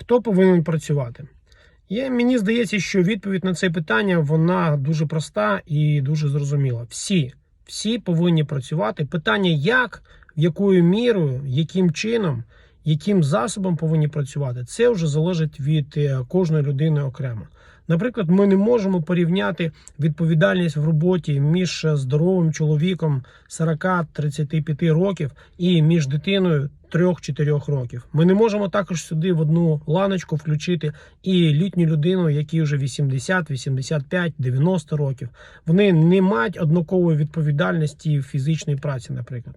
Хто повинен працювати? Є, мені здається, що відповідь на це питання вона дуже проста і дуже зрозуміла. Всі, всі повинні працювати. Питання, як, якою мірою, яким чином, яким засобом повинні працювати, це вже залежить від е, кожної людини окремо. Наприклад, ми не можемо порівняти відповідальність в роботі між здоровим чоловіком 40-35 років і між дитиною 3-4 років. Ми не можемо також сюди в одну ланочку включити і літню людину, якій вже 80, 85, 90 років. Вони не мають однакової відповідальності в фізичній праці, наприклад.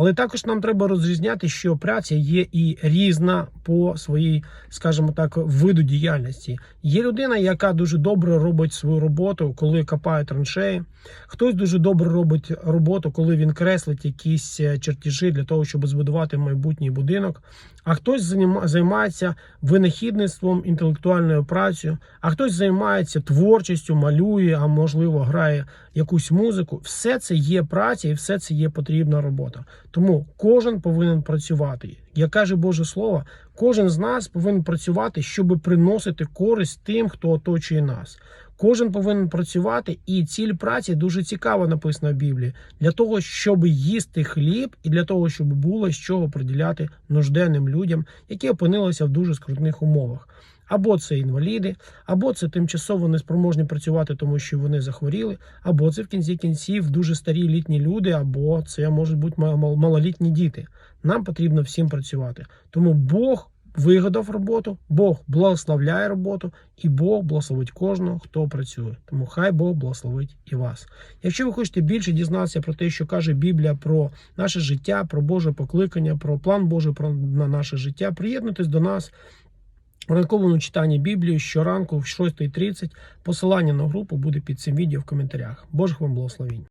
Але також нам треба розрізняти, що праця є і різна по своїй, скажімо так, виду діяльності. Є людина, яка дуже добре робить свою роботу, коли копає траншеї. Хтось дуже добре робить роботу, коли він креслить якісь е, чертежі для того, щоб збудувати майбутній будинок. А хтось займається винахідництвом, інтелектуальною працею, а хтось займається творчістю, малює, а можливо грає якусь музику. Все це є праця і все це є потрібна робота. Тому кожен повинен працювати. Як каже Боже Слово, кожен з нас повинен працювати, щоб приносити користь тим, хто оточує нас. Кожен повинен працювати, і ціль праці дуже цікаво написана в Біблії для того, щоб їсти хліб, і для того, щоб було з чого приділяти нужденним людям, які опинилися в дуже скрутних умовах. Або це інваліди, або це тимчасово неспроможні працювати, тому що вони захворіли, або це в кінці кінців дуже старі літні люди, або це можуть бути мал- мал- малолітні діти. Нам потрібно всім працювати. Тому Бог вигадав роботу, Бог благословляє роботу, і Бог благословить кожного, хто працює. Тому хай Бог благословить і вас. Якщо ви хочете більше дізнатися про те, що каже Біблія про наше життя, про Боже покликання, про план Божий про на наше життя, приєднуйтесь до нас. В ранковому читанні Біблії щоранку в 6.30. Посилання на групу буде під цим відео в коментарях. Божих вам благословінь.